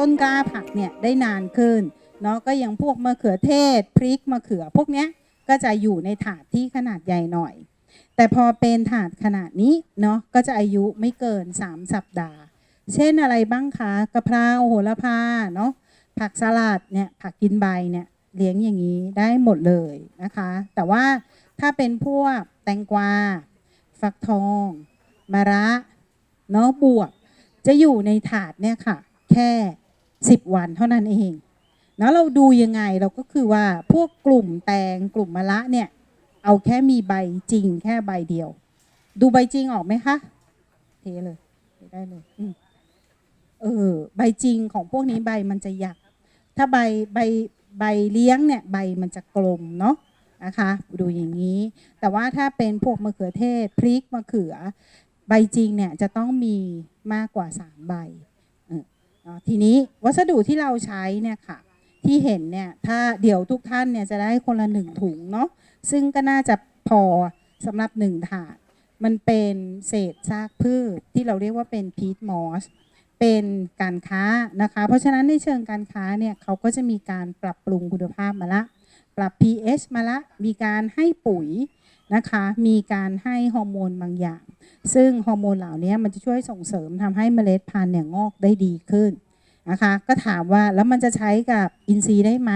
ต้นกล้าผักเนี่ยได้นานขึ้นเนาะก็อย่างพวกมะเขือเทศ พริกมะเขือพวกเนี้ยก็จะอยู่ในถาดที่ขนาดใหญ่หน่อย แต่พอเป็นถาดขนาดนี้เนาะก็จะอายุไม่เกิน 3 สัปดาห์ เช่นอะไรบ้างคะกะเพราโหระพาเนาะผักสลัดเนี่ยผักกินใบเนี่ยเลี้ยงอย่างนี้ได้หมดเลยนะคะ แต่ว่าถ้าเป็นพวกแตงกวา ฟักทองมะระเนาะบวบจะอยู่ในถาดเนี่ยค่ะ แค่ 10 วันเท่านั้นเองเนาะเราดูยังไงเราก็คือว่าพวกกลุ่มแตงกลุ่มมะระเนี่ย เอาแค่มีใบจริงแค่ใบเดียว ดูใบจริงออกไหมคะเทเลยได้เลยอเออใบจริงของพวกนี้ใบมันจะหยัก ถ้าใบใบใบเลี้ยงเนี่ยใบมันจะกลมเนาะนะคะดูอย่างนี้ แต่ว่าถ้าเป็นพวกมะเขือเทศพริกมะเขือ ใบจริงเนี่ยจะต้องมีมากกว่า 3 ใบ นาะทีนี้วัสดุที่เราใช้เนี่ยค่ะที่เห็นเนี่ยถ้าเดี๋ยวทุกท่านเนี่ยจะได้คนละหนึ่งถุงเนาะซึ่งก็น่าจะพอสำหรับหนึ่งถาด มันเป็นเศษซากพืชที่เราเรียกว่าเป็นพีทมอสเป็นการค้านะคะ เพราะฉะนั้นในเชิงการค้าเนี่ยเขาก็จะมีการปรับปรุงคุณภาพมาละ ปรับ pH มาละ มีการให้ปุ๋ย นะคะ มีการให้ฮอร์โมนบางอย่าง ซึ่งฮอร์โมนเหล่านี้มันจะช่วยส่งเสริมทำให้เมล็ดพันธุ์เนี่ยงอกได้ดีขึ้นนะคะ ก็ถามว่าแล้วมันจะใช้กับอินทรีย์ได้ไหม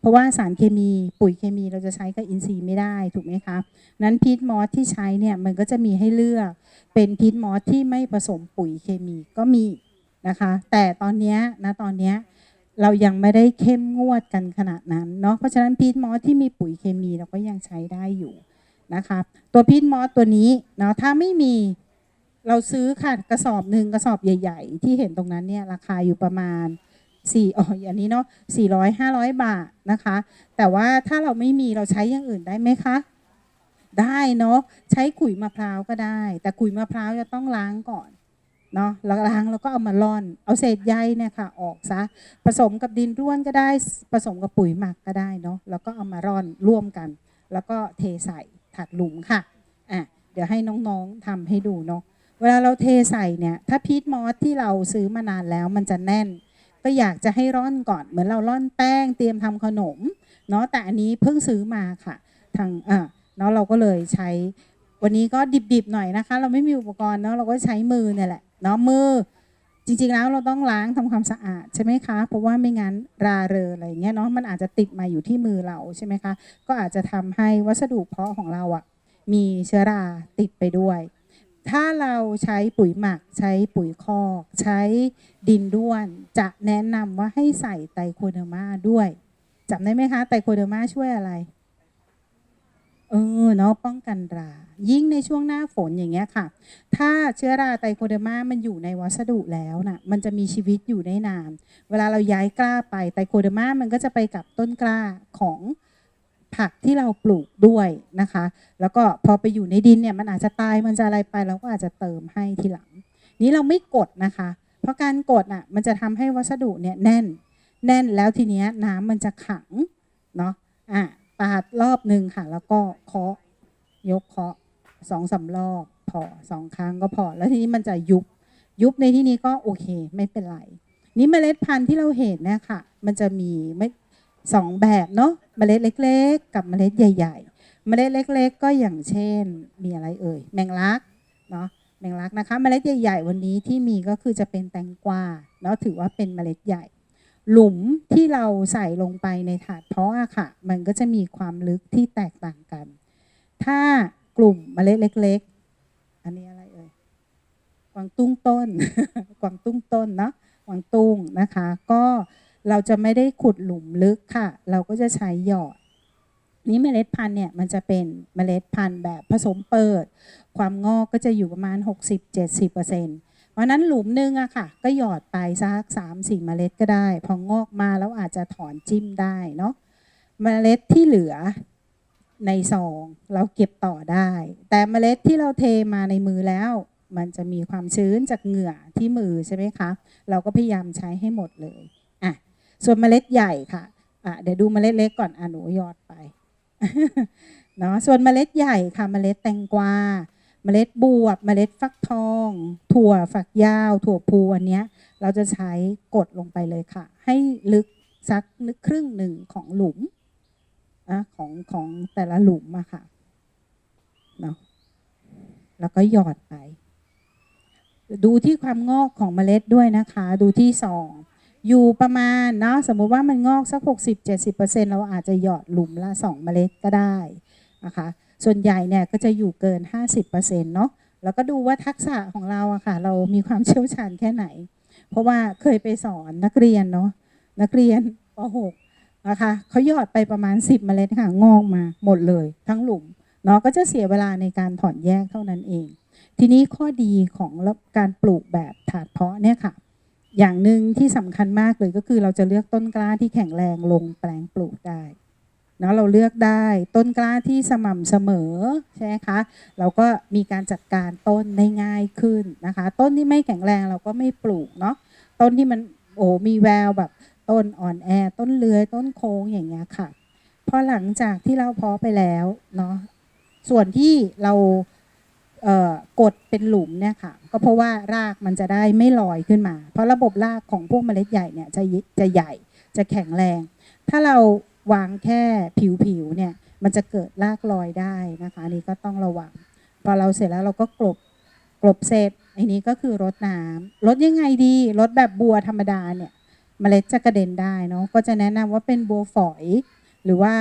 เพราะว่าสารเคมีปุ๋ยเคมีเราจะใช้กับอินทรีย์ไม่ได้ถูกไหมคะ นั้นพีทมอสที่ใช้เนี่ยมันก็จะมีให้เลือกเป็นพีทมอสที่ไม่ผสมปุ๋ยเคมีก็มีนะคะ แต่ตอนนี้นะตอนนี้เรายังไม่ได้เข้มงวดกันขนาดนั้นเนาะ เพราะฉะนั้นพีทมอสที่มีปุ๋ยเคมีเราก็ยังใช้ได้อยู่ นะคะตัวพีทมอสตัวนี้เนาะถ้าไม่มีเราซื้อค่ะกระสอบหนึ่งกระสอบใหญ่ ๆ ที่เห็นตรงนั้นเนี่ยราคาอยู่ประมาณสี่อ๋ออันนี้เนาะสี่ร้อยห้าร้อยบาทนะคะ แต่ว่าถ้าเราไม่มีเราใช้อย่างอื่นได้ไหมคะ ได้เนาะใช้ขุยมะพร้าวก็ได้ แต่ขุยมะพร้าวจะต้องล้างก่อนเนาะแล้วล้างแล้วก็เอามาร่อน เอาเศษใยเนี่ยค่ะ ออกซะผสมกับดินร่วนก็ได้ผสมกับปุ๋ยหมักก็ได้เนาะแล้วก็เอามาร่อนร่วมกัน แล้วก็เทใส่ ถาดหลุมค่ะอะ เดี๋ยวให้น้องๆทำให้ดูเนาะเวลาเราเทใส่เนี่ยถ้าพีทมอสที่เราซื้อมานานแล้วมันจะแน่น ก็อยากจะให้ร่อนก่อนเหมือนเราร่อนแป้งเตรียมทำขนมเนาะแต่อันนี้เพิ่งซื้อมาค่ะทางอ่าเนาะเราก็เลยใช้วันนี้ก็ดิบๆหน่อยนะคะ เราไม่มีอุปกรณ์เนาะเราก็ใช้มือเนี่ยแหละเนาะมือ จริงๆแล้วเราต้องล้างทำความสะอาดใช่ไหมคะ เพราะว่าไม่งั้นราเรออะไรเงี้ยเนาะมันอาจจะติดมาอยู่ที่มือเราใช่ไหมคะ ก็อาจจะทำให้วัสดุเพาะของเราอะมีเชื้อราติดไปด้วย ถ้าเราใช้ปุ๋ยหมัก ใช้ปุ๋ยคอก ใช้ดินด้วน จะแนะนำว่าให้ใส่ไตรโคเดอร์มาด้วยจำได้ไหมคะ ไตรโคเดอร์มาช่วยอะไร เออเนาะป้องกันรา ยิ่งในช่วงหน้าฝนอย่างเงี้ยค่ะ ถ้าเชื้อราไตรโคเดอร์มามันอยู่ในวัสดุแล้วน่ะมันจะมีชีวิตอยู่ได้นาน เวลาเราย้ายกล้าไปไตรโคเดอร์มามันก็จะไปกับต้นกล้าของผักที่เราปลูกด้วยนะคะ แล้วก็พอไปอยู่ในดินเนี่ยมันอาจจะตายมันจะอะไรไปเราก็อาจจะเติมให้ทีหลัง นี้เราไม่กดนะคะ เพราะการกดอะมันจะทำให้วัสดุเนี่ยแน่น แน่นแล้วทีเนี้ยน้ำมันจะขังเนาะอะ ปาดรอบหนึ่งค่ะ แล้วก็เคาะยกเคาะสองสามรอบพอสองครั้งก็พอ แล้วทีนี้มันจะยุบยุบในที่นี้ก็โอเค ไม่เป็นไร นี่เมล็ดพันธุ์ที่เราเห็นเนี่ยค่ะ มันจะมีไม่สองแบบเนาะเมล็ดเล็ก ๆ กับเมล็ดใหญ่ ๆ เมล็ดเล็ก ๆ ก็อย่างเช่น มีอะไรเอ่ย แมงลักเนาะแมงลักนะคะ เมล็ดใหญ่ ๆ วันนี้ที่มีก็คือจะเป็นแตงกวาเนาะถือว่าเป็นเมล็ดใหญ่ หลุมที่เราใส่ลงไปในถาดเพาะอะค่ะ มันก็จะมีความลึกที่แตกต่างกัน ถ้ากลุ่มเมล็ดเล็ก ๆ อันนี้อะไรเอ่ยกวางตุ้งต้น กวางตุ้งต้นเนาะกวางตุ้งนะคะ ก็เราจะไม่ได้ขุดหลุมลึกค่ะ เราก็จะใช้หยอด นี้เมล็ดพันธุ์เนี่ยมันจะเป็นเมล็ดพันธุ์แบบผสมเปิด ความงอกก็จะอยู่ประมาณ 60-70%เซ พราะนั้นหลุมหนึงอะค่ะ ก็หยอดไปสักสามสี่เมล็ดก็ได้ พองอกมาแล้วอาจจะถอนจิ้มได้เนาะเมล็ดที่เหลือในซองเราเก็บต่อได้ แต่เมล็ดที่เราเทมาในมือแล้ว มันจะมีความชื้นจากเหงื่อที่มือใช่ไหมคะ เราก็พยายามใช้ให้หมดเลยอะส่วนเมล็ดใหญ่ค่ะอะเดี๋ยวดูเมล็ดเล็กก่อนอะหนูหยอดไปเนาะส่วนเมล็ดใหญ่ค่ะเมล็ดแตงกวา เเมล็ดบวบ เมล็ดฟักทอง ถั่วฝักยาว ถั่วพูอันเนี้ยเราจะใช้กดลงไปเลยค่ะ ให้ลึกสักนึกครึ่งหนึ่งของหลุมอะของของแต่ละหลุมอะค่ะเนาะแล้วก็หยอดไป ดูที่ความงอกของเมล็ดด้วยนะคะ ดูที่ซองอยู่ประมาณเนาะสมมุติว่ามันงอกสัก 60-70%เราอาจจะหยอดหลุมละ 2 เมล็ดก็ได้นะคะ ส่วนใหญ่เนี่ยก็จะอยู่เกิน 50%เนาะแล้วก็ดูว่าทักษะของเราอะค่ะ เรามีความเชี่ยวชาญแค่ไหน เพราะว่าเคยไปสอนนักเรียนเนาะนักเรียนป .6 นะคะเขาหยอดไปประมาณ 10เมล็ดค่ะงอกมาหมดเลย ทั้งหลุมเนาะก็จะเสียเวลาในการถอนแยกเท่านั้นเอง ทีนี้ข้อดีของการปลูกแบบถาดเพาะเนี่ยค่ะ อย่างหนึ่งที่สำคัญมากเลยก็คือเราจะเลือกต้นกล้าที่แข็งแรงลงแปลงปลูกได้ เนาะเราเลือกได้ต้นกล้าที่สม่ำเสมอใช่ไหมคะเราก็มีการจัดการต้นได้ง่ายขึ้นนะคะ ต้นที่ไม่แข็งแรงเราก็ไม่ปลูกเนาะต้นที่มันโอ้มีแววแบบต้นอ่อนแอ ต้นเลื้อยต้นโค้งอย่างเงี้ยค่ะพอหลังจากที่เราเพาะไปแล้วเนาะส่วนที่เราเกดเป็นหลุมเนี่ยค่ะก็เพราะว่ารากมันจะได้ไม่ลอยขึ้นมา เพราะระบบรากของพวกเมล็ดใหญ่เนี่ยจะจะใหญ่จะแข็งแรง ถ้าเรา วางแค่ผิวๆเนี่ยมันจะเกิดรากลอยได้นะคะอันนี้ก็ต้องระวังพอเราเสร็จแล้วเราก็กลบกลบเสร็จอันนี้ก็คือรดน้ำรดยังไงดีรดแบบบัวธรรมดาเนี่ยเมล็ดจะกระเด็นได้เนาะก็จะแนะนำว่าเป็นบัวฝอย หรือว่า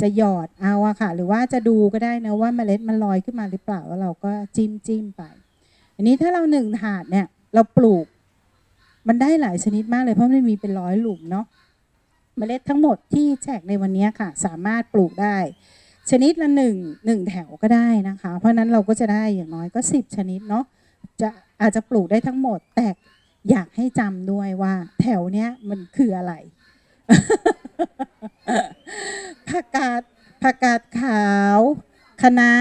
จะหยอดเอาอะค่ะ หรือว่าจะดูก็ได้นะว่าเมล็ดมันลอยขึ้นมาหรือเปล่าแล้วเราก็จิ้มจิ้มไป อันนี้ถ้าเราหนึ่งถาดเนี่ยเราปลูก มันได้หลายชนิดมากเลยเพราะมันมีเป็นร้อยหลุมเนาะ เมล็ดทั้งหมดที่แจกในวันนี้ค่ะ สามารถปลูกได้ ชนิดละหนึ่งหนึ่งแถวก็ได้นะคะ เพราะนั้นเราก็จะได้อย่างน้อยก็สิบชนิดเนาะจะอาจจะปลูกได้ทั้งหมด แต่อยากให้จำด้วยว่า แถวเนี้ยมันคืออะไรผักกาดผักกาดขาวคะน้า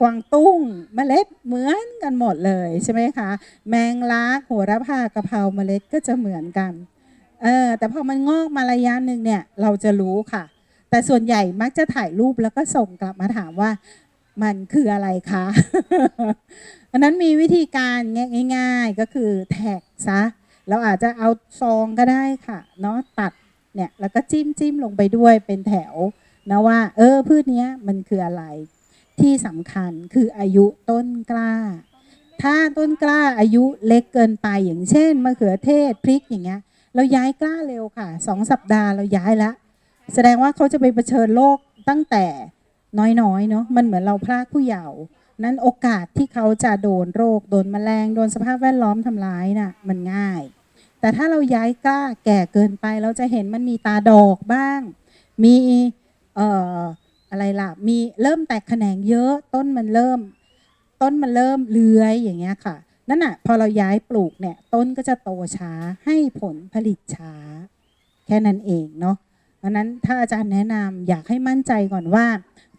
กวางตุ้งเมล็ดเหมือนกันหมดเลยใช่ไหมคะ แมงลักโหระพากะเพราเมล็ดก็จะเหมือนกัน เออแต่พอมันงอกมาระยะหนึ่งเนี่ยเราจะรู้ค่ะ แต่ส่วนใหญ่มักจะถ่ายรูปแล้วก็ส่งกลับมาถามว่ามันคืออะไรคะอันนั้นมีวิธีการง่ายๆก็คือแท็กซะเราอาจจะเอาซองก็ได้ค่ะเนาะตัดเนี่ยแล้วก็จิ้มจิ้มลงไปด้วยเป็นแถวนะว่า เออพืชนี้มันคืออะไร ที่สำคัญคืออายุต้นกล้า ถ้าต้นกล้าอายุเล็กเกินไปอย่างเช่นมะเขือเทศพริกอย่างเงี้ย เราย้ายกล้าเร็วค่ะสองสัปดาห์เราย้ายละ แสดงว่าเขาจะไปเผชิญโลกตั้งแต่น้อยๆเนาะมันเหมือนเราพรากผู้เยาว์นั้นโอกาสที่เขาจะโดนโรค โดนแมลง โดนสภาพแวดล้อมทำร้ายน่ะมันง่าย แต่ถ้าเราย้ายกล้าแก่เกินไป เราจะเห็นมันมีตาดอกบ้าง มีเอ่ออะไรล่ะ มีเริ่มแตกแขนงเยอะ ต้นมันเริ่ม ต้นมันเริ่มเลื้อยอย่างเงี้ยค่ะ นั่นน่ะพอเราย้ายปลูกเนี่ยต้นก็จะโตช้าให้ผลผลิตช้า แค่นั้นเองเนาะเพราะนั้นถ้าอาจารย์แนะนำอยากให้มั่นใจก่อนว่า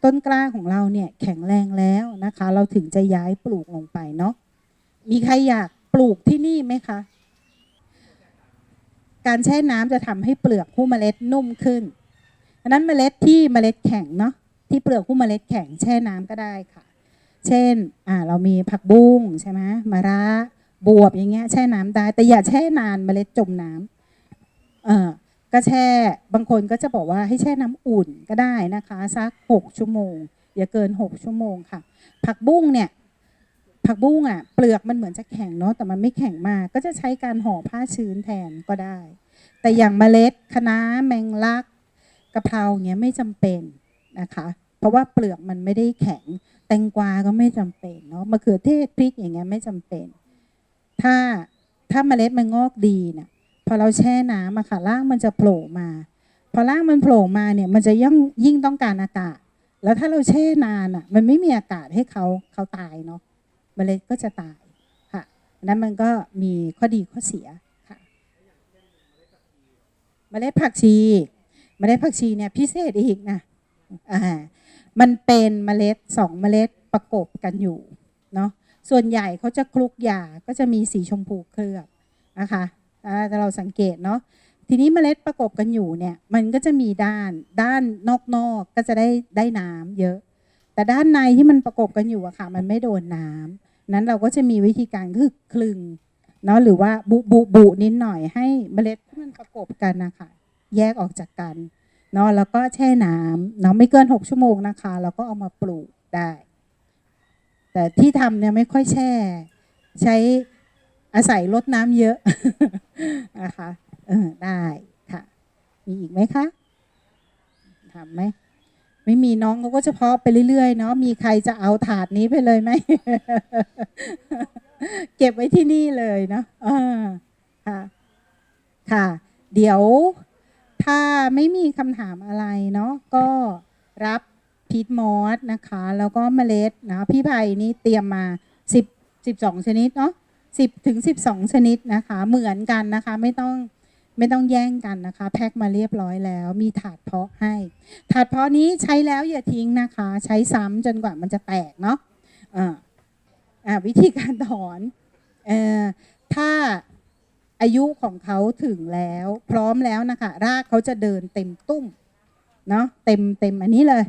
ต้นกล้าของเราเนี่ยแข็งแรงแล้วนะคะ เราถึงจะย้ายปลูกลงไปเนาะมีใครอยากปลูกที่นี่ไหมคะ การแช่น้ำจะทำให้เปลือกผู้เมล็ดนุ่มขึ้นอันนั้นเมล็ดที่เมล็ดแข็งเนาะที่เปลือกผู้เมล็ดแข็งแช่น้ำก็ได้ค่ะ เช่นอ่าเรามีผักบุ้งใช่ไหมมะระบวบอย่างเงี้ยแช่น้ำได้ แต่อย่าแช่นานเมล็ดจมน้ำเออก็แช่บางคนก็จะบอกว่าให้แช่น้ำอุ่นก็ได้นะคะสักหกชั่วโมง อย่าเกินหกชั่วโมงค่ะ ผักบุ้งเนี่ยผักบุ้งอะเปลือกมันเหมือนจะแข็งเนาะแต่มันไม่แข็งมากก็จะใช้การห่อผ้าชื้นแทนก็ได้ แต่อย่างเมล็ดคะน้าแมงลักกะเพราเงี้ยไม่จำเป็นนะคะ เพราะว่าเปลือกมันไม่ได้แข็ง แตงกวาก็ไม่จำเป็นเนาะมะเขือเทศพริกอย่างเงี้ยไม่จำเป็น ถ้าถ้าเมล็ดมันงอกดีเนี่ยพอเราแช่น้ำอะค่ะรากมันจะโผล่มา พอรากมันโผล่มาเนี่ยมันจะยิ่งยิ่งต้องการอากาศ แล้วถ้าเราแช่นานอะมันไม่มีอากาศให้เขาเขาตายเนาะเมล็ดก็จะตายค่ะนั้นมันก็มีข้อดีข้อเสียค่ะเมล็ดผักชีเมล็ดผักชีเนี่ยพิเศษอีกนะอ่า มันเป็นเมล็ดสองเมล็ดประกบกันอยู่เนาะส่วนใหญ่เขาจะคลุกหยาก็จะมีสีชมพูเคลือบนะคะอ่าแต่เราสังเกตเนาะทีนี้เมล็ดประกบกันอยู่เนี่ยมันก็จะมีด้านด้านนอกๆก็จะได้ได้น้ำเยอะ แต่ด้านในที่มันประกบกันอยู่อะค่ะ มันไม่โดนน้นั้นเราก็จะมีวิธีการก็คือคลึงเนาะหรือว่าบุบุบุนิดหน่อยให้เมล็ดที่มันประกบกันนะคะแยกออกจากกัน เนาะแล้วก็แช่น้ำเนาะไม่เกิน 6 ชั่วโมงนะคะ แล้วก็เอามาปลูกได้ แต่ที่ทำเนี่ยไม่ค่อยแช่ ใช้อาศัยลดน้ำเยอะนะคะเออได้ค่ะ มีอีกไหมคะถามไหมไม่มีน้องเขาก็จะเพาะไปเรื่อยๆเนาะมีใครจะเอาถาดนี้ไปเลยไหมเก็บไว้ที่นี่เลยเนาะอ่าค่ะ ค่ะ เดี๋ยว ถ้าไม่มีคำถามอะไรเนาะก็รับพีทมอสนะคะ แล้วก็เมล็ดนะพี่ไผ่นี่เตรียมมาสิบสิบสองชนิดเนาะสิบถึงสิบสองชนิดนะคะ เหมือนกันนะคะไม่ต้องไม่ต้องแย่งกันนะคะ แพ็คมาเรียบร้อยแล้ว มีถาดเพาะให้ ถาดเพาะนี้ใช้แล้วอย่าทิ้งนะคะ ใช้ซ้ำจนกว่ามันจะแตกเนาะอ่าอ่าวิธีการถอนเอ่อถ้า อายุของเขาถึงแล้ว พร้อมแล้วนะคะ รากเขาจะเดินเต็มตุ้มเนาะเต็มเต็มอันนี้เลย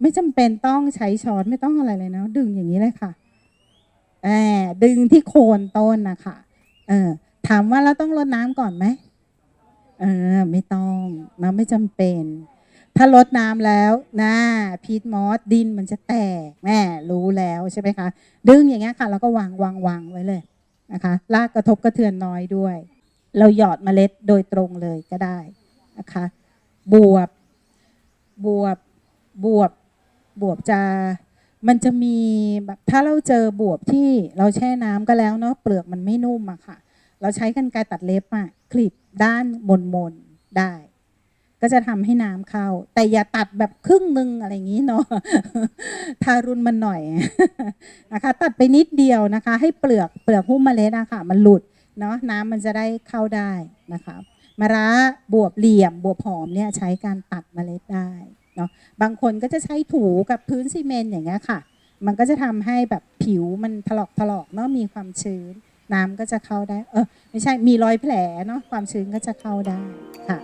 ไม่จำเป็นต้องใช้ช้อนไม่ต้องอะไรเลยเนาะดึงอย่างนี้เลยค่ะแอบดึงที่โคนต้นนะคะเออถามว่าเราต้องรดน้ำก่อนไหมเออไม่ต้องนะไม่จำเป็น ถ้าลดน้ำแล้วนะพีทมอสดินมันจะแตกแม่รู้แล้วใช่ไหมคะ ดึงอย่างเงี้ยค่ะ แล้วก็วางวางวางไว้เลย นะคะลากกระทบกระเทือนน้อยด้วย เราหยอดเมล็ดโดยตรงเลยก็ได้นะคะบวบบวบบวบบวบจะมันจะมีแบบถ้าเราเจอบวบที่เราแช่น้ำก็แล้วเนาะเปลือกมันไม่นุ่มอะค่ะ เราใช้กันไกรตัดเล็บอะคลิปด้านมนมนๆได้ ก็จะทำให้น้ำเข้า แต่อย่าตัดแบบครึ่งหนึ่งอะไรอย่างนี้เนาะทารุณมันหน่อยนะคะ ตัดไปนิดเดียวนะคะ ให้เปลือกเปลือกหุ้มเมล็ดอะค่ะ มันหลุดเนาะน้ำมันจะได้เข้าได้นะคะมะระบวบเหลี่ยม บวบหอมเนี่ยใช้การตัดเมล็ดได้เนาะบางคนก็จะใช้ถูกับพื้นซีเมนต์อย่างเงี้ยค่ะ มันก็จะทำให้แบบผิวมันถลอกถลอกเนาะมีความชื้น น้ำก็จะเข้าได้ เออไม่ใช่มีรอยแผลเนาะความชื้นก็จะเข้าได้ค่ะ